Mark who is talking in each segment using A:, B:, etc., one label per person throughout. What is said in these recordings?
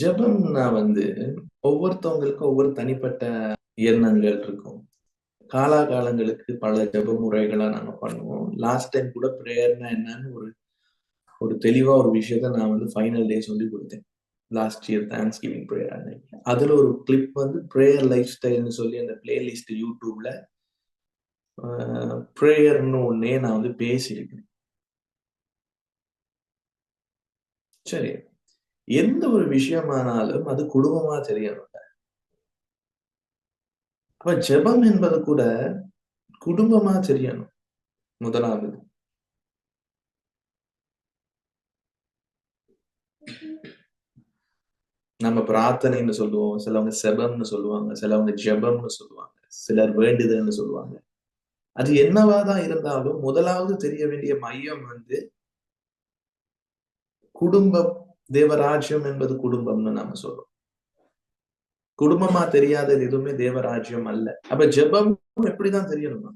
A: ஜெபம்னா வந்து ஒவ்வொருத்தவங்களுக்கும் ஒவ்வொரு தனிப்பட்ட எண்ணங்கள் இருக்கும். காலாகாலங்களுக்கு பல ஜெப முறைகளை நாங்க பண்ணுவோம். லாஸ்ட் டைம் கூட ப்ரேயர்னா என்னன்னு ஒரு ஒரு தெளிவா ஒரு விஷயத்த நான் வந்து ஃபைனல் டே சொல்லி கொடுத்தேன். Last year thanksgiving prayer அன்னைக்கு. அதுல ஒரு கிளிப் வந்து ப்ரேயர் லைஃப் ஸ்டைல்னு சொல்லி அந்த பிளேலிஸ்ட் யூடியூப்ல ப்ரேயர்னு ஒன்னே நான் வந்து பேசியிருக்கேன். சரி. எந்த ஒரு விஷயமானாலும் அது குடும்பமா தெரியணும். அப்ப ஜெபம் என்பது கூட குடும்பமா தெரியணும் முதலாவது. நம்ம பிரார்த்தனைன்னு சொல்லுவோம் சிலவங்க செபம்னு சொல்லுவாங்க சிலவங்க ஜெபம்னு சொல்லுவாங்க சிலர் வேண்டுதல்னு சொல்லுவாங்க. அது என்னவாதான் இருந்தாலும் முதலாவது தெரிய வேண்டிய மையம் வந்து குடும்பம் தேவராஜ்யம் என்பது குடும்பம்னு நாம சொல்றோம். குடும்பமா தெரியாதது எதுவுமே தேவராஜ்யம் அல்ல. அப்ப ஜெபம் எப்படிதான் தெரியணுமா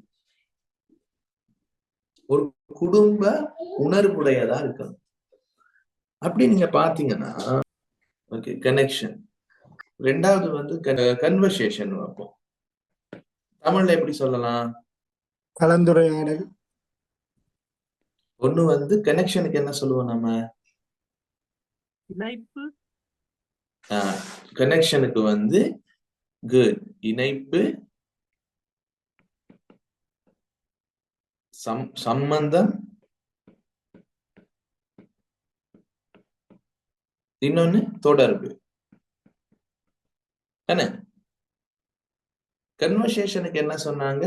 A: ஒரு குடும்ப உணர்வுடையதா இருக்கணும். அப்படி நீங்க பாத்தீங்கன்னா ஓகே கனெக்ஷன் ரெண்டாவது வந்து கன்வர்சேஷன் வைப்போம். தமிழ்ல எப்படி சொல்லலாம்?
B: கலந்துரையாடல்.
A: ஒண்ணு வந்து கனெக்ஷனுக்கு என்ன சொல்லுவோம் நம்ம
C: இணைப்பு.
A: கனெக்ஷனுக்கு வந்து குட் இணைப்பு சம் சம்பந்தம் இன்னொன்னு தொடர்பு. என்ன? கன்வர்சேஷனுக்கு என்ன சொன்னாங்க?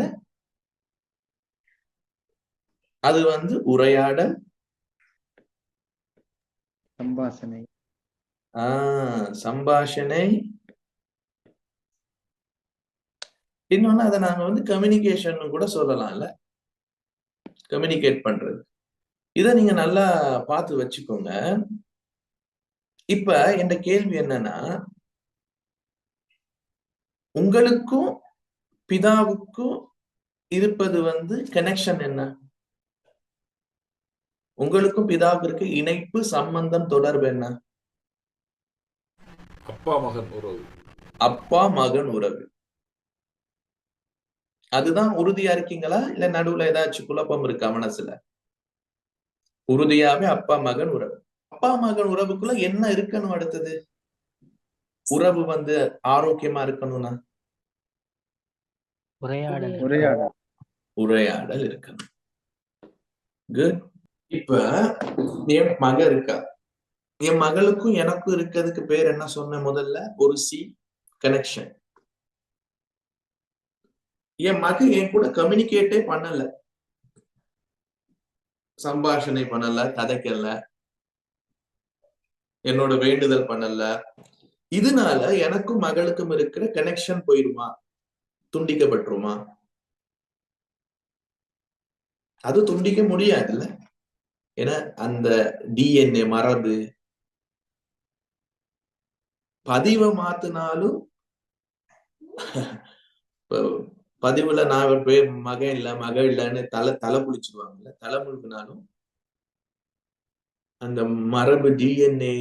A: அது வந்து உரையாடல்.
B: சம்பாஷணை.
A: ஆஹ் சம்பாஷணை. இன்னொன்னு அதை நாங்க வந்து கம்யூனிகேஷன் கூட சொல்லலாம்ல. கம்யூனிகேட் பண்றது. இத நீங்க நல்லா பார்த்து வச்சுக்கோங்க. இப்ப என் கேள்வி என்னன்னா உங்களுக்கும் பிதாவுக்கும் இருப்பது வந்து கனெக்ஷன் என்ன? உங்களுக்கும் பிதாவுக்கு இணைப்பு சம்பந்தம் தொடர்பு என்ன?
D: அப்பா மகன் உறவு.
A: அப்பா மகன் உறவு. அதுதான் உறுதியா இருக்கீங்களா? இல்ல நடுவுல ஏதாச்சும் குழப்பம் இருக்கா மனசுல? உறுதியாவே அப்பா மகன் உறவு. அப்பா மகன் உறவுக்குள்ள என்ன இருக்கணும் அடுத்தது? உறவு வந்து ஆரோக்கியமா இருக்கணும்னா?
C: உரையாடல்.
B: உரையாடல்.
A: உரையாடல் இருக்கணும். குட் இப்ப என் மக இருக்கா? என் மகளுக்கும் எனக்கும் இருக்கிறதுக்கு பேர் என்ன சொன்னேன் முதல்ல? ஒரு சி கனெக்ஷன் என் மக என் கூட கம்யூனிகேட்டே பண்ணல. சம்பாஷணை பண்ணல கதைக்கல. என்னோட வேண்டுதல் பண்ணல. இதனால எனக்கும் மகளுக்கும் இருக்கிற கனெக்ஷன் போயிருமா? துண்டிக்கப்பட்டுருமா? அது துண்டிக்க முடியாதுல்ல? ஏன்னா அந்த டிஎன்ஏ மரபு பதிவை மாத்தினாலும் பதிவுல நான் போய் மகன் இல்ல மக இல்லைன்னு தலை தலை குளிச்சிருவாங்கல்ல தலை முழுக்கினாலும் அந்த மரபு டிஎன்ஏ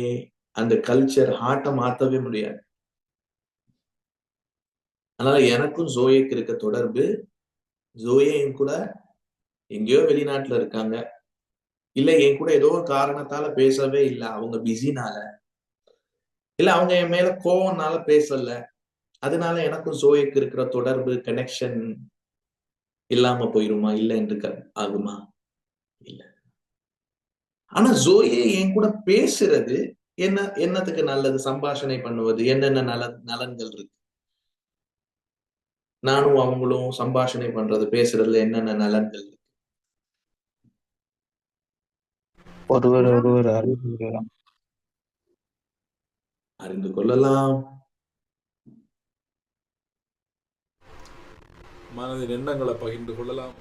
A: அந்த கல்ச்சர் ஹார்ட்டை மாத்தவே முடியாது. அதனால எனக்கும் ஜோயக்கு இருக்க தொடர்பு ஜோயையும் கூட எங்கேயோ வெளிநாட்டுல இருக்காங்க. இல்ல என் கூட ஏதோ ஒரு காரணத்தால பேசவே இல்லை. அவங்க பிஸினால இல்ல அவங்க என் மேல கோவம்னால பேசல. அதனால எனக்கும் சோயக்கு இருக்கிற தொடர்பு கனெக்ஷன் இல்லாம போயிருமா? இல்ல என்று ஆகுமா? இல்ல. ஆனா ஜோயே என் கூட பேசுறது என்ன என்னத்துக்கு நல்லது? சம்பாஷணை பண்ணுவது என்னென்ன நல நலன்கள் இருக்கு? நானும் அவங்களும் சம்பாஷணை பண்றது பேசுறதுல என்னென்ன நலன்கள் இருக்கு?
E: ஒருவர் ஒருவர் அறிந்து கொள்ளலாம்.
D: மனதின் எண்ணங்களை பகிர்ந்து கொள்ளலாம்.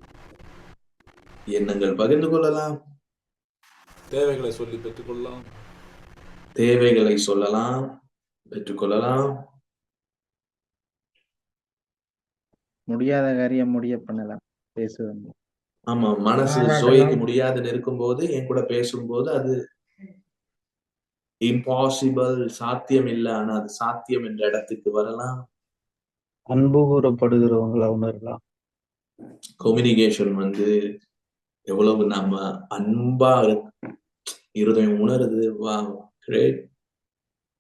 A: எண்ணங்கள் பகிர்ந்து கொள்ளலாம்.
D: தேவைகளை சொல்லி பெற்றுக்கொள்ளலாம்.
A: தேவைகளை சொல்லலாம் பெற்றுக்கொள்ளலாம்.
B: முடியாத காரியம் முடிய பண்ணலாம் பேசுவது
A: ஆமா மனசு. சோய்க்க முடியாதுன்னு இருக்கும்போது என் கூட பேசும்போது அது இம்பாசிபிள் சாத்தியம் இல்லை ஆனா அது சாத்தியம் என்ற இடத்துக்கு வரலாம்.
E: அன்பு கூறப்படுகிறவங்கள உணரலாம்.
A: கம்யூனிகேஷன் வந்து எவ்வளவு நம்ம அன்பா இருக்கு இருதயம் உணருது. வா கிரேட்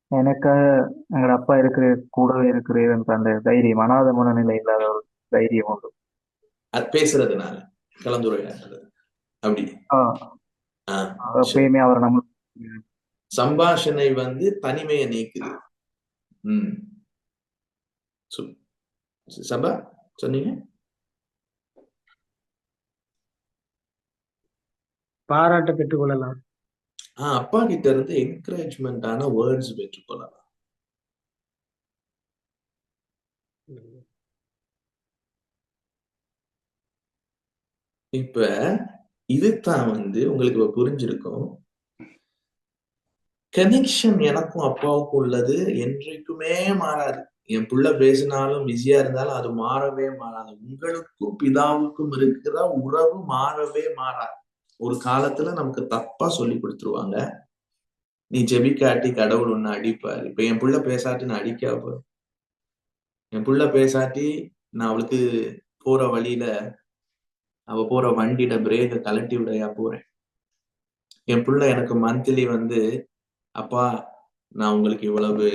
E: எனக்காக எங்களோட அப்பா இருக்கிற கூடவே இருக்கிறேன் அந்த தைரியம் அனாத மனநிலை இல்லாத ஒரு தைரியம் உண்டு.
A: அது பேசுறதுனால கலந்துரையாடுறது. அப்படி.
E: ஆஹ்
A: ஆஹ்
E: எப்பயுமே அவர் நம்ம
A: சம்பாஷணை வந்து தனிமையை நீக்குது. ம். சு- சபா சொன்னீங்க?
C: பாராட்ட பெற்றுக்கொள்ளலாம்
A: ஆஹ் அப்பா கிட்ட இருந்து என்கரேஜ்மெண்டான வேர்ட்ஸ் பெற்றுக்கொள்ளலாம் இப்ப இதுதான் வந்து உங்களுக்கு இப்ப புரிஞ்சிருக்கும். கனெக்ஷன் எனக்கும் அப்பாவுக்கும் உள்ளது. என்றைக்குமே மாறாது. என் புள்ள பேசினாலும் பிஸியா இருந்தாலும் அது மாறவே மாறாது. உங்களுக்கும் பிதாவுக்கும் இருக்கிற உறவு மாறவே மாறாது. ஒரு காலத்துல நமக்கு தப்பா சொல்லி கொடுத்துருவாங்க. நீ ஜெபிக்காட்டி கடவுள் ஒன்னு அடிப்பாரு. இப்ப என் புள்ள பேசாட்டி நான் அடிக்கா போறேன்? என் புள்ள பேசாட்டி நான் அவளுக்கு போற வழியில அவ போற வண்டியில பிரேக்கை கலட்டி விடையா போறேன். என் புள்ள எனக்கு மந்த்லி வந்து அப்பா நான் உங்களுக்கு இவ்வளவு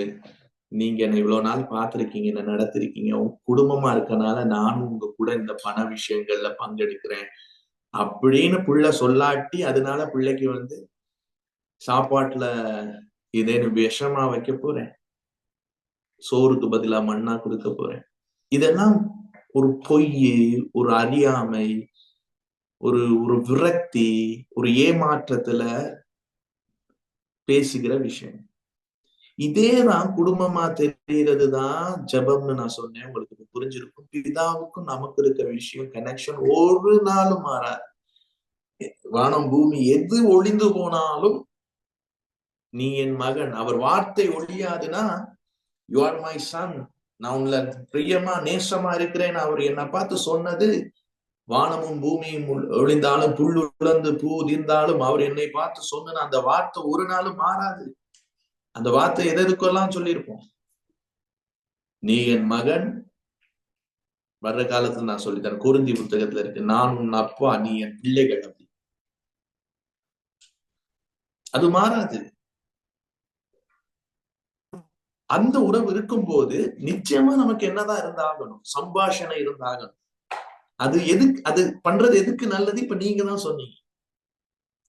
A: நீங்க என்ன இவ்வளவு நாள் பார்த்துருக்கீங்க என்ன நடத்திருக்கீங்க உங்க குடும்பமா இருக்கனால நானும் உங்க கூட இந்த பண விஷயங்கள்ல பங்கெடுக்கிறேன் அப்படின்னு புள்ள சொல்லாட்டி அதனால பிள்ளைக்கு வந்து சாப்பாட்டுல இதேன்னு விஷமா வைக்க போறேன். சோறுக்கு பதிலா மண்ணா கொடுக்க போறேன். இதெல்லாம் ஒரு பொய் ஒரு அறியாமை ஒரு ஒரு விரக்தி ஒரு ஏமாற்றத்துல பேசுகிற விஷயம். இதேதான் குடும்பமா தெரியறது தான் ஜபம்னு நான் சொன்னேன். உங்களுக்கு புரிஞ்சிருக்கும். பிதாவுக்கும் நமக்கு இருக்க விஷயம் கனெக்ஷன் ஒரு நாளும் மாறாது வானம் பூமி எது ஒளிந்து போனாலும் நீ என் மகன். அவர் வார்த்தை ஒழியாதுன்னா யூ ஆர் மை சன் நான் உங்களை பிரியமா நேசமா இருக்கிறேன். அவர் என்னை பார்த்து சொன்னது வானமும் பூமியும் ஒளிந்தாலும் புல் உலர்ந்து பூ உதிர்ந்தாலும் அவர் என்னை பார்த்து சொன்ன அந்த வார்த்தை ஒரு நாளும் மாறாது. அந்த வார்த்தை எது எதுக்கெல்லாம் சொல்லியிருப்போம்? நீ என் மகன். வர்ற காலத்துல நான் சொல்லித்தரேன். குருந்தி புத்தகத்துல இருக்கு. நான் உன் அப்பா நீ என் பிள்ளைகள் அப்படி. அது மாறாது. அந்த உறவு இருக்கும்போது நிச்சயமா நமக்கு என்னதான் இருந்தாகணும்? சம்பாஷணை இருந்தாகணும். அது எதுக்கு அது பண்றது எதுக்கு நல்லது? இப்ப நீங்க தான் சொன்னீங்க.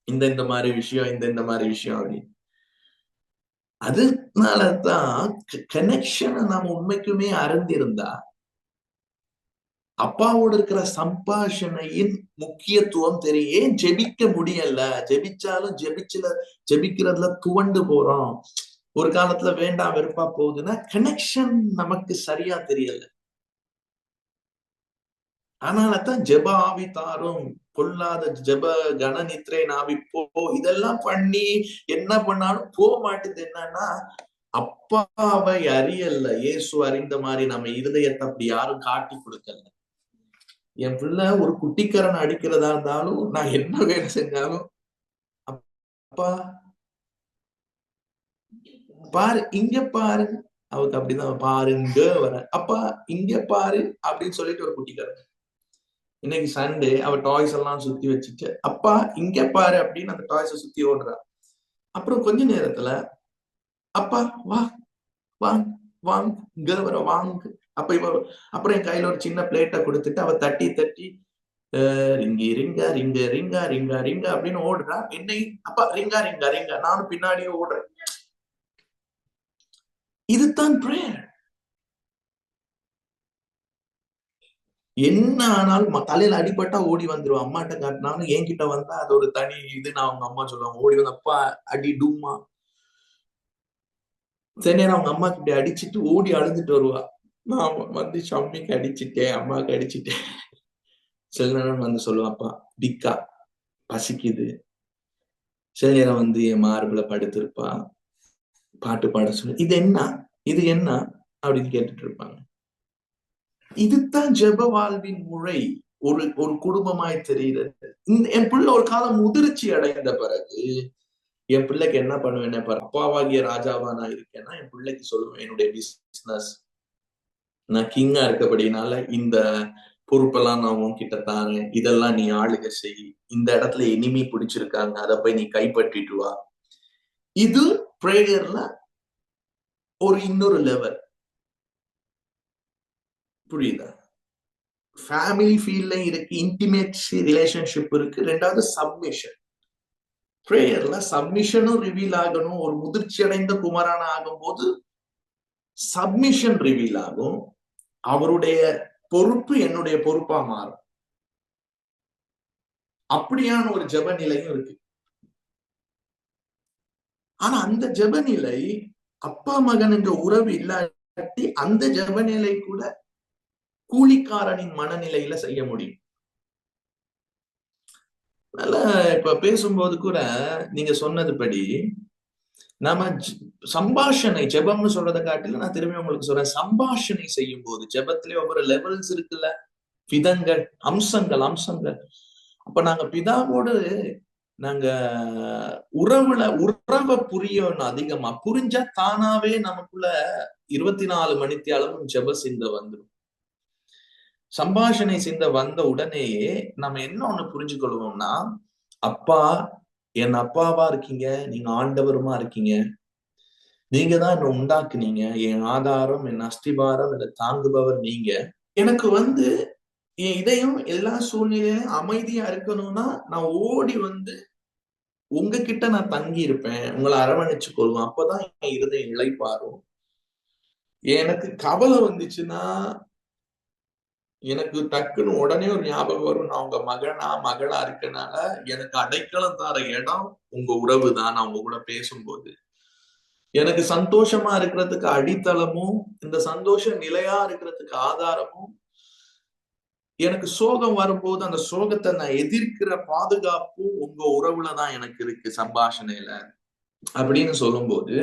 A: இந்த இந்த மாதிரி விஷயம் இந்த இந்த மாதிரி விஷயம் அப்படின்னு. அதனாலதான் கனெக்ஷனை நாம உண்மைக்குமே அறிந்திருந்தா அப்பாவோட இருக்கிற சம்பாஷணையின் முக்கியத்துவம் தெரியும். ஏன் ஜெபிக்க முடியல? ஜெபிச்சாலும் ஜெபிச்சுல ஜெபிக்கிறதுல துவண்டு போறோம். ஒரு காலத்துல வேண்டாம் வெறுப்பா போகுதுன்னா கனெக்ஷன் நமக்கு சரியா தெரியல. அதனாலதான் ஜெப பொல்லாத ஜெப கணநித்ரை நாவி போ இதெல்லாம் பண்ணி என்ன பண்ணாலும் போக மாட்டுது என்னன்னா அப்பாவை அறியல. இயேசு அறிந்த மாதிரி நம்ம இருதயத்தை அப்படி யாரும் காட்டி கொடுக்கல. என் பிள்ளை ஒரு குட்டிக்கரன் அடிக்கிறதா இருந்தாலும் நான் என்ன வேலை செஞ்சாலும் அப்பா பாரு இங்க பாரு. அவருக்கு அப்படிதான் பாருங்க வர. அப்பா இங்க பாரு அப்படின்னு சொல்லிட்டு ஒரு குட்டிக்காரன் இன்னைக்கு சண்டே அவ டாய்ஸ் எல்லாம் சுத்தி வச்சுட்டு அப்பா இங்க பாரு அப்படின்னு அந்த டாய்ஸ சுத்தி ஓடுறா. அப்புறம் கொஞ்ச நேரத்துல அப்பா வா வாங் வாங்க இங்க வர வாங்க. அப்ப இவ அப்புறம் என் கையில ஒரு சின்ன பிளேட்டை கொடுத்துட்டு அவ தட்டி தட்டி அஹ் ரிங்கி ரிங்கா ரிங்க ரிங்கா ரிங்கா ரிங்கா அப்படின்னு ஓடுறா. என்னை அப்பா ரிங்கா ரிங்கா ரிங்கா நானும் பின்னாடியே ஓடுறேன். இதுதான் பிரேயர் என்ன ஆனாலும் தலையில அடிபட்டா ஓடி வந்துருவா அம்மாட்ட காட்டினாலும் என்கிட்ட வந்தா அது ஒரு தனி இது. நான் அவங்க அம்மா சொல்லுவாங்க ஓடி வந்து அப்பா அடி டூமா சரி நேரம் அவங்க அம்மாக்கு இப்படி அடிச்சிட்டு ஓடி அழுதுட்டு வருவா. நான் வந்து ஷம்மிக்கு அடிச்சிட்டேன் அம்மாவுக்கு அடிச்சிட்டேன். சில நேரம் வந்து சொல்லுவாப்பா டிக்கா பசிக்குது. சில நேரம் வந்து என் மார்புல படுத்திருப்பா. பாட்டு பாட சொல்லு. இது என்ன? இது என்ன? அப்படின்னு கேட்டுட்டு இருப்பாங்க. இதுதான் ஜெப வாழ்வின் முறை. ஒரு ஒரு குடும்பமாய் தெரிகிறது. இந்த என் பிள்ளை ஒரு காலம் முதிர்ச்சி அடைந்த பிறகு என் பிள்ளைக்கு என்ன பண்ணுவேன் பாரு அப்பாவாகிய ராஜாவா நான் இருக்கேன்னா என் பிள்ளைக்கு சொல்லுவேன் என்னுடைய பிசினஸ் நான் கிங்கா இருக்கபடினால இந்த பொறுப்பெல்லாம் நான் உன்கிட்ட தாரேன். இதெல்லாம் நீ ஆளுக செய். இந்த இடத்துல இனிமே பிடிச்சிருக்காங்க. அதை போய் நீ கைப்பற்றிட்டு வா. இது பிரேயர்ல ஒரு இன்னொரு லெவல் புரியுதா? ஃபேமிலி ஃபீல்ட்லயும் இருக்கு இன்டிமேட் ரிலேஷன்ஷிப் இருக்கு. ரெண்டாவது சப்மிஷன் ப்ரேயர்ல சப்மிஷனும் ரிவீல் ஆகணும். ஒரு முதிர்ச்சி அடைந்த குமரான ஆகும்போது சப்மிஷன் ரிவீல் ஆகும். அவருடைய பொறுப்பு என்னுடைய பொறுப்பா மாறும். அப்படியான ஒரு ஜெப நிலையும் இருக்கு. ஆனா அந்த ஜப நிலை அப்பா மகன் என்ற உறவு இல்லாட்டி அந்த ஜெப நிலை கூட கூலிக்காரனின் மனநிலையில செய்ய முடியும். அதனால இப்ப பேசும்போது கூட நீங்க சொன்னதுபடி நாம ஜ- சம்பாஷணை ஜெபம்னு சொல்றதை காட்டில நான் திரும்பி உங்களுக்கு சொல்றேன். சம்பாஷணை செய்யும் போது ஜெபத்திலே ஒவ்வொரு லெவல்ஸ் இருக்குல்ல. விதங்கள் அம்சங்கள் அம்சங்கள். அப்ப நாங்க பிதாவோடு நாங்க உறவுல உறவை புரியணும் அதிகமா. புரிஞ்சா தானாவே நமக்குள்ள இருபத்தி நாலு மணித்தியாலும் ஜெப சிந்த வந்துடும் சம்பாஷணை சிந்த வந்த உடனேயே நம்ம என்ன ஒண்ணு புரிஞ்சுக்கொள்வோம்னா அப்பா என் அப்பாவா இருக்கீங்க நீங்க ஆண்டவருமா இருக்கீங்க. நீங்க தான் என்ன உண்டாக்குனீங்க. என் ஆதாரம் என் அஸ்திபாரம் என்னை தாங்குபவர் நீங்க. எனக்கு வந்து என் இதயம் எல்லா சூழ்நிலையும் அமைதியா இருக்கணும்னா நான் ஓடி வந்து உங்ககிட்ட நான் தங்கி இருப்பேன் உங்களை அரவணைச்சு கொள்வேன். அப்பதான் என் இருதயம் இழைப்பாரும் எனக்கு கவலை வந்துச்சுன்னா எனக்கு டக்குன்னு உடனே ஒரு ஞாபகம் வரும். நான் உங்க மகனா மகளா இருக்கனால எனக்கு அடைக்கலம் தர இடம் உங்க உறவு தான். நான் உங்க கூட பேசும்போது எனக்கு சந்தோஷமா இருக்கிறதுக்கு அடித்தளமும் இந்த சந்தோஷம் நிலையா இருக்கிறதுக்கு ஆதாரமும் எனக்கு சோகம் வரும்போது அந்த சோகத்தை நான் எதிர்க்கிற பாதுகாப்பும் உங்க உறவுல தான் எனக்கு இருக்கு சம்பாஷணையில அப்படின்னு சொல்லும்போது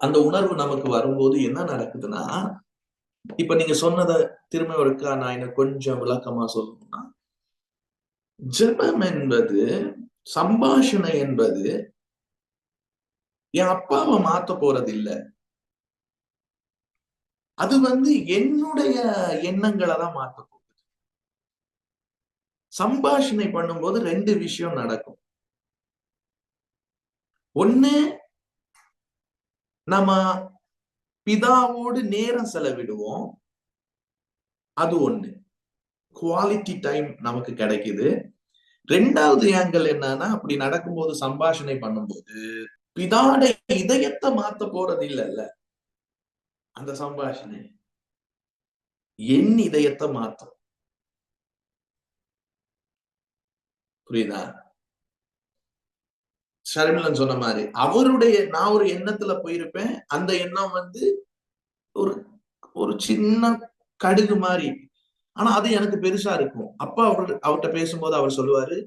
A: அந்த உணர்வு நமக்கு வரும்போது என்ன நடக்குதுன்னா இப்ப நீங்க சொன்னதை திரும்ப ஒருக்கா நான் என்ன கொஞ்சம் விளக்கமா சொல்லணும்னா ஜெபம் என்பது சம்பாஷணை என்பது என் அப்பாவை மாத்த போறது இல்ல அது வந்து என்னுடைய எண்ணங்களை தான் மாத்த போகுது. சம்பாஷணை பண்ணும்போது ரெண்டு விஷயம் நடக்கும். ஒண்ணு நம்ம பிதாவோடு நேரம் செலவிடுவோம். அது ஒண்ணு. குவாலிட்டி டைம் நமக்கு கிடைக்குது. ரெண்டாவது ஏங்கல் என்னன்னா அப்படி நடக்கும்போது சம்பாஷணை பண்ணும்போது பிதாட இதயத்தை மாத்த போறது இல்லைல்ல. அந்த சம்பாஷணை. என் இதயத்தை மாத்தும். புரியுதா? ஷர்மிலன் சொன்ன மாதிரி அவருடைய நான் ஒரு எண்ணத்துல போயிருப்பேன். அந்த எண்ணம் வந்து ஒரு ஒரு சின்ன கடுகு மாதிரி. ஆனா அது எனக்கு பெருசா இருக்கும். அப்பா அவர் அவர்கிட்ட பேசும்போது அவர் சொல்லுவாரு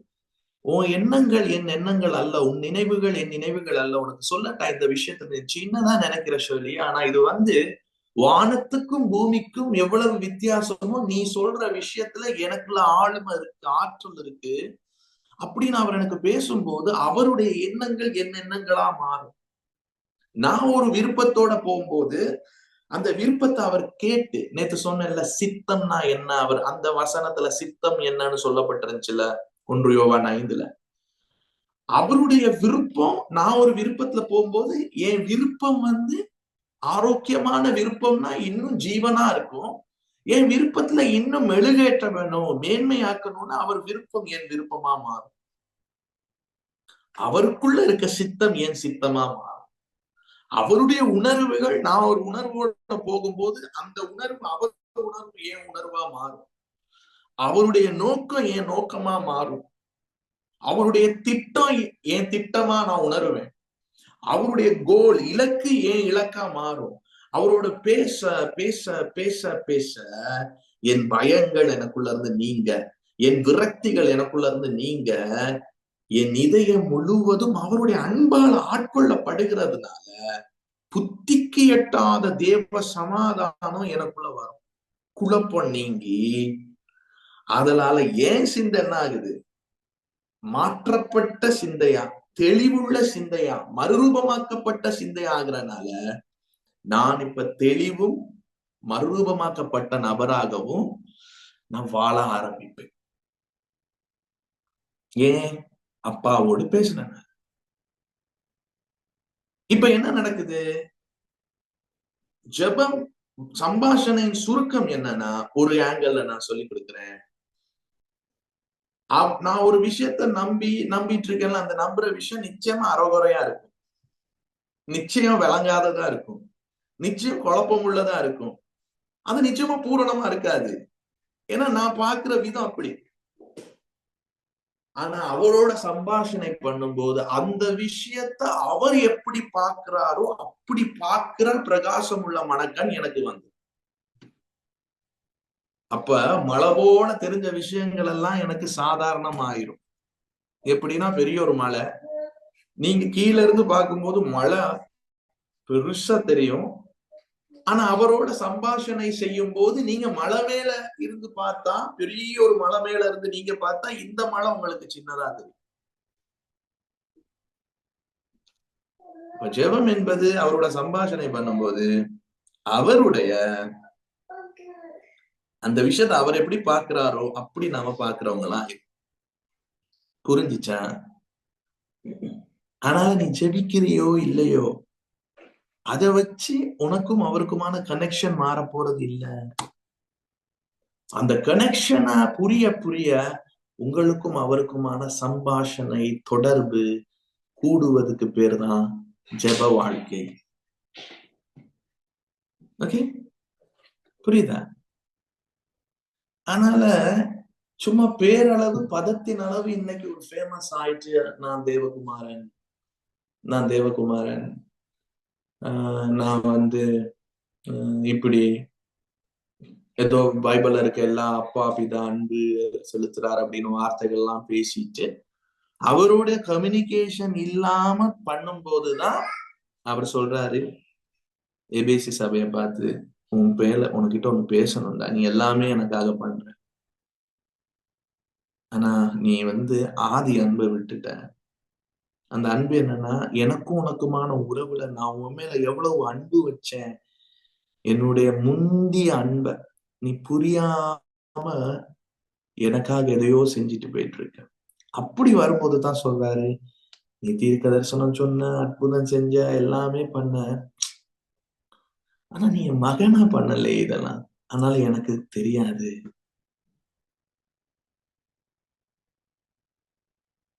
A: உன் எண்ணங்கள் என் எண்ணங்கள் அல்ல உன் நினைவுகள் என் நினைவுகள் அல்ல. உனக்கு சொல்லட்டா இந்த விஷயத்த சின்னதா நினைக்கிற சொல்லி ஆனா இது வந்து வானத்துக்கும் பூமிக்கும் எவ்வளவு வித்தியாசமோ நீ சொல்ற விஷயத்துல எனக்குள்ள ஆளுமை இருக்கு ஆற்றல் இருக்கு. அப்படின்னு அவர் எனக்கு பேசும்போது அவருடைய எண்ணங்கள் என் எண்ணங்களா மாறும். நான் ஒரு விருப்பத்தோட போகும்போது அந்த விருப்பத்தை அவர் கேட்டு நேத்து சொன்ன சித்தம்னா என்ன? அவர் அந்த வசனத்துல சித்தம் என்னன்னு சொல்லப்பட்டிருந்துச்சுல ஒன்று யோவான் ஐந்துல. அவருடைய விருப்பம் நான் ஒரு விருப்பத்துல போகும்போது என் விருப்பம் வந்து ஆரோக்கியமான விருப்பம்னா இன்னும் ஜீவனா இருக்கும். என் விருப்பத்துல இன்னும் மெழுகேற்ற வேணும் மேன்மையாக்கணும்னு அவர் விருப்பம் என் விருப்பமா மாறும்? அவருக்குள்ள இருக்க சித்தம் என் சித்தமா மாறும்? அவருடைய உணர்வுகள் நான் ஒரு உணர்வோட போகும்போது அந்த உணர்வு அவர் உணர்வு என் உணர்வா மாறும்? அவருடைய நோக்கம் என் நோக்கமா மாறும்? அவருடைய திட்டம் என் திட்டமா நான் உணருவேன்? அவருடைய கோல் இலக்கு என் இலக்கா மாறும்? அவரோட பேச பேச பேச பேச என் பயங்கள் எனக்குள்ள இருந்து நீங்க என் விரக்திகள் எனக்குள்ள இருந்து நீங்க என் இதயம் முழுவதும் அவருடைய அன்பால் ஆட்கொள்ளப்படுகிறதுனால புத்திக்கு எட்டாத தேவ சமாதானம் எனக்குள்ள வரும். குழப்பம் நீங்கி அதனால ஏன் சிந்தை என்ன ஆகுது? மாற்றப்பட்ட சிந்தையா? தெளிவுள்ள சிந்தையா? மறுரூபமாக்கப்பட்ட சிந்தை ஆகிறனால நான் இப்ப தெளிவும் மறுரூபமாக்கப்பட்ட நபராகவும் நான் வாழ ஆரம்பிப்பேன். ஏன்? அப்பாவோடு பேசினேன். இப்ப என்ன நடக்குது? ஜெபம் சம்பாஷணையின் சுருக்கம் என்னன்னா ஒரு ஆங்கிள் நான் சொல்லி கொடுக்குறேன். அப்- நான் ஒரு விஷயத்த நம்பி நம்பிட்டு இருக்கேன்ல அந்த நம்புற விஷயம் நிச்சயமா அறகுறையா இருக்கும். நிச்சயம் விளங்காததா இருக்கும். நிச்சயம் குழப்பம் உள்ளதா இருக்கும். அது நிச்சயமா பூரணமா இருக்காது. ஏன்னா நான் பாக்குற விதம் அப்படி. ஆனா அவரோட சம்பாஷணை பண்ணும்போது அந்த விஷயத்த அவர் எப்படி பாக்குறாரோ அப்படி பாக்குற பிரகாசம் உள்ள மனக்கண் எனக்கு வந்து. அப்ப மழை போல தெரிஞ்ச விஷயங்கள் எல்லாம் எனக்கு சாதாரணம் ஆயிரும் எப்படின்னா பெரிய ஒரு மலை. நீங்க கீழ இருந்து பார்க்கும்போது மலை பெருசா தெரியும். ஆனா அவரோட சம்பாஷணை செய்யும் போது நீங்க மலை மேல இருந்து பார்த்தா பெரிய ஒரு மலை மேல இருந்து நீங்க பார்த்தா இந்த மலை உங்களுக்கு சின்னதா தெரியும். ஜெபம் என்பது அவரோட சம்பாஷணை பண்ணும்போது அவருடைய அந்த விஷயத்த அவர் எப்படி பாக்குறாரோ அப்படி நாம பாக்குறவங்களா புரிஞ்சுச்சா? ஆனா நீ ஜெபிக்கிறியோ இல்லையோ அதை வச்சு உனக்கும் அவருக்குமான கனெக்ஷன் மாற போறது இல்ல. அந்த கனெக்ஷனை புரிய புரிய உங்களுக்கும் அவருக்குமான சம்பாஷணை தொடர்பு கூடுவதுக்கு பேர் தான் ஜெப வாழ்க்கை. ஓகே புரியுதா? அதனால சும்மா பேரளவு பதத்தின் அளவு இன்னைக்கு ஒரு ஃபேமஸ் ஆயிட்டு நான் தேவகுமாரன் நான் தேவகுமாரன். நான் வந்து இப்படி ஏதோ பைபிள்ல இருக்க எல்லா அப்பா பிதா அன்பு செலுத்துறார் அப்படின்னு வார்த்தைகள்லாம் பேசிட்டு அவரோட கம்யூனிகேஷன் இல்லாம பண்ணும்போதுதான் அவர் சொல்றாரு எபிசி சபையை பார்த்து உன் பேர்ல உனக்கிட்ட ஒண்ணு பேசணும்டா. நீ எல்லாமே எனக்காக பண்ற. ஆனா நீ வந்து ஆதி அன்பை விட்டுட்ட. அந்த அன்பு என்னன்னா எனக்கும் உனக்குமான உறவுல நான் உன் மேல எவ்வளவு அன்பு வச்சேன் என்னுடைய முந்திய அன்பை நீ புரியாம எனக்காக எதையோ செஞ்சுட்டு போயிட்டு இருக்க அப்படி வரும்போது தான் சொல்றாரு நீ தீர்க்க தரிசனம் சொன்ன அற்புதம் செஞ்ச எல்லாமே பண்ண. ஆனா நீ என் மகனா பண்ணல இதெல்லாம். அதனால எனக்கு தெரியாது.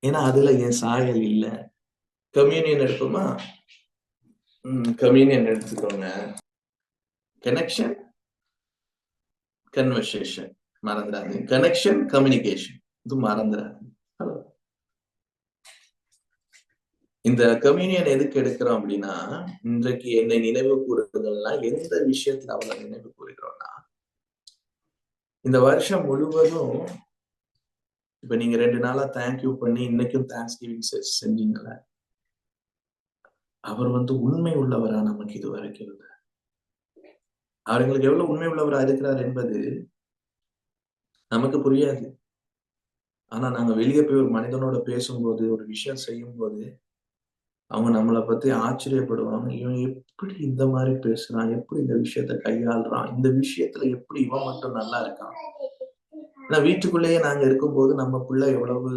A: ஏன்னா அதுல என் சாயல் இல்ல. கம்யூனியன் எடுப்போமா? கம்யூனியன் எடுத்துக்கோங்க. கனெக்ஷன் கன்வர்சேஷன் மறந்துடாது கனெக்ஷன் கம்யூனிகேஷன் இது மறந்துடாது இந்த கம்யூனியன் எதுக்கு எடுக்கிறோம் அப்படின்னா இன்றைக்கு என்னை நினைவு கூறுதல்னா எந்த விஷயத்துல அவளை நினைவு கூறுகிறோம்னா இந்த வருஷம் முழுவதும் இப்ப நீங்க ரெண்டு நாளா தேங்க்யூ பண்ணி இன்னைக்கும் தேங்க்ஸ் கிவிங் செஞ்சீங்கல்ல? அவர் வந்து உண்மை உள்ளவரா நமக்கு இது வரைக்கும் இல்லை. அவர் எங்களுக்கு எவ்வளவு உண்மை உள்ளவரா இருக்கிறார் என்பது நமக்கு புரியாது. ஆனா நாங்க வெளியே போய் ஒரு மனிதனோட பேசும்போது ஒரு விஷயம் செய்யும் போது அவங்க நம்மளை பத்தி ஆச்சரியப்படுவாங்க. இவன் எப்படி இந்த மாதிரி பேசுறான்? எப்படி இந்த விஷயத்த கையாளுறான்? இந்த விஷயத்துல எப்படி இவன் மட்டும் நல்லா இருக்கான்? ஆனா வீட்டுக்குள்ளேயே நாங்க இருக்கும்போது நம்ம பிள்ளை எவ்வளவு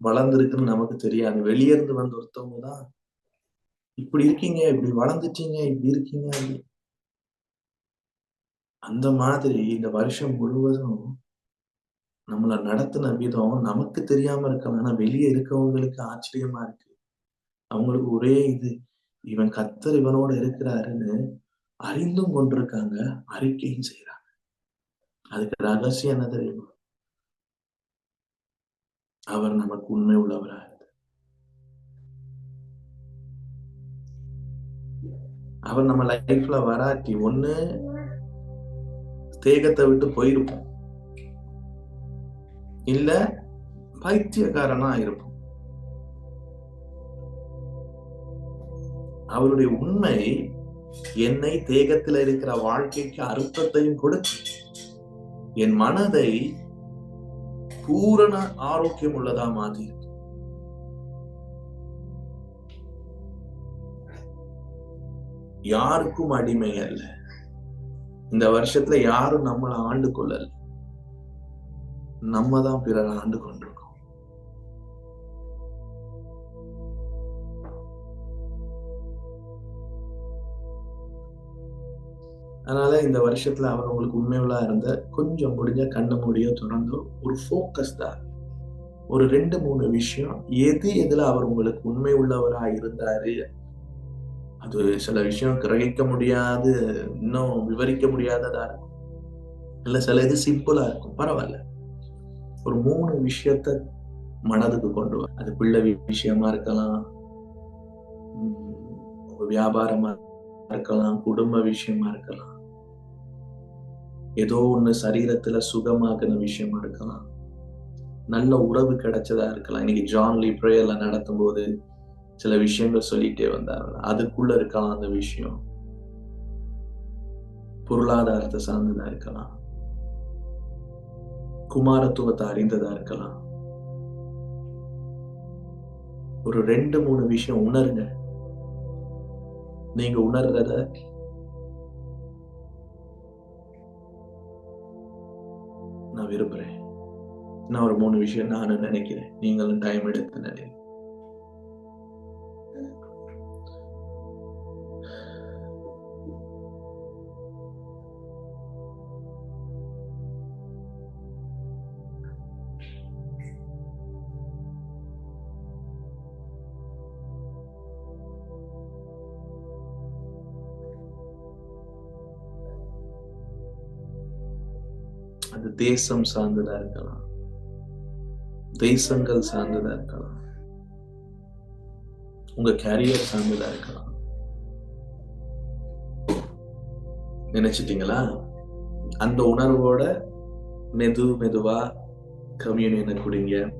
A: வளர்ந்துருக்குன்னு நமக்கு தெரியாது. வெளியே இருந்து வந்த ஒருத்தவங்க தான் இப்படி இருக்கீங்க இப்படி வளர்ந்துட்டீங்க இப்படி இருக்கீங்க அந்த மாதிரி இந்த வருஷம் முழுவதும் நம்மளை நடத்தின விதம் நமக்கு தெரியாம இருக்கலாம் ஆனா வெளியே இருக்கவங்களுக்கு ஆச்சரியமா இருக்கு. அவங்களுக்கு ஒரே இது இவன் கத்தர் இவனோட இருக்கிறாருன்னு அறிந்தும் கொண்டிருக்காங்க அறிக்கையும் செய்யறாங்க அதுக்கு ரகசியம் என்ன தெரியுமா? அவர் நமக்கு உண்மை உள்ளவராக அவர் நம்ம லைஃப்ல வராட்டி ஒண்ணு தேகத்தை விட்டு போயிருப்போம். இல்ல பைத்தியக்காரனா இருப்போம். அவருடைய உண்மை என்னை தேகத்துல இருக்கிற வாழ்க்கைக்கு அர்த்தத்தையும் கொடுத்து என் மனதை பூரண പൂരണ ആരോഗ്യമുള്ളതാ മാതിരി யாருக்கும் அடிமை அல்ல இந்த வருஷத்துல யாரும் நம்மளை ஆண்டு கொள்ளல. நம்ம தான் பிறர் ஆண்டு கொண்டிருக்கோம். அதனால இந்த வருஷத்துல அவர் உங்களுக்கு உண்மையுள்ளா இருந்த கொஞ்சம் முடிஞ்ச கண்ணு மூடியோ திறந்தோ ஒரு ஃபோக்கஸ் தான். ஒரு ரெண்டு மூணு விஷயம். எது எதுல அவர் உங்களுக்கு உண்மை உள்ளவரா இருந்தாரு? அது சில விஷயம் கிரகிக்க முடியாது இன்னும் விவரிக்க முடியாததா இருக்கும். இல்ல சில இது சிம்பிளா இருக்கும். பரவாயில்ல. ஒரு மூணு விஷயத்த மனதுக்கு கொண்டு வர அது பிள்ளை விஷயமா இருக்கலாம். வியாபாரமா இருக்கலாம். குடும்ப விஷயமா இருக்கலாம். ஏதோ ஒண்ணு சரீரத்துல சுகமாக்குன விஷயமா இருக்கலாம். நல்ல உறவு கிடைச்சதா இருக்கலாம். இன்னைக்கு ஜான்லி ப்ரேயர்ல நடத்தும் போது சில விஷயங்கள் சொல்லிட்டே வந்தாங்க அதுக்குள்ள இருக்கலாம் அந்த விஷயம். பொருளாதாரத்தை சார்ந்ததா இருக்கலாம். குமாரத்துவத்தை அறிந்ததா இருக்கலாம். ஒரு ரெண்டு மூணு விஷயம் உணருங்க. நீங்க உணர்றத நான் நான் ஒரு மூணு விஷயம் நான் நினைக்கிறேன். நீங்களும் டைம் எடுத்து நினைக்கிறேன் அது தேசம் சார்ந்ததா இருக்கலாம். தேசங்கள் சார்ந்ததா இருக்கலாம். உங்க கேரியர் சார்ந்ததா இருக்கலாம். நினைச்சிட்டீங்களா? அந்த உணர்வோட மெது மெதுவா கம்யூனியனை குடிங்க.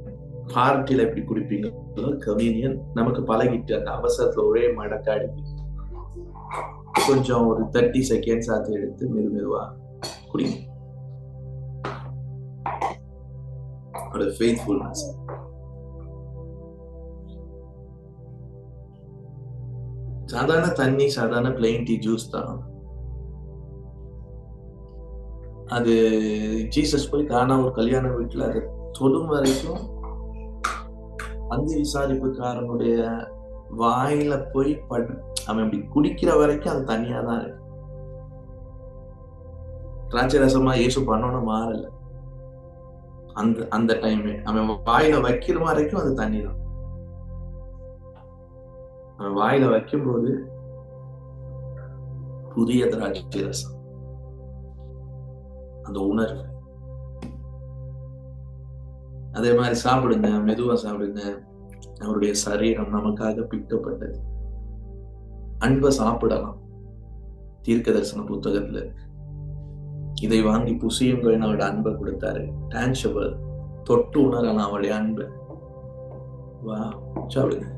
A: பார்ட்டியில எப்படி குடிப்பீங்க கம்யூனியன் நமக்கு பழகிட்டு அந்த அவசரத்துல ஒரே மடக்காடி கொஞ்சம் ஒரு தேர்ட்டி செகண்ட்ஸ் ஆத்தி எடுத்து மெது மெதுவா குடிங்க. For the faithfulness. சாதாரண தண்ணி சாதாரண பிளெயின் டீ ஜூஸ் தான் அது ஜீசஸ் போய் காணா ஒரு கல்யாண வீட்டுல அதை தொடும் வரைக்கும் அந்த விசாரிப்புக்காரனுடைய வாயில போய் படு அவன் இப்படி குடிக்கிற வரைக்கும் அது தனியா தான் இருக்கு திராட்சரசமா இயேசு பண்ணணும் மாறலை அந்த அந்த டைமே அவன் வாயில வைக்கிற வரைக்கும் அது தண்ணி தான் அவன் வாயில வைக்கும்போது புதிய திராட்சை ரசம். அந்த உணர்வு. அதே மாதிரி சாப்பிடுங்க மெதுவா சாப்பிடுங்க. அவருடைய சரீரம் நமக்காக பிக்கப்பட்டது. அன்பை சாப்பிடலாம். தீர்க்க தரிசன புத்தகத்துல இதை வாங்கி புசியுங்கள் அவருடைய அன்பை கொடுத்தாரு. டான்ஷபிள் தொட்டு உணரலாம் அவருடைய அன்பை. வா சாப்பிடுங்க.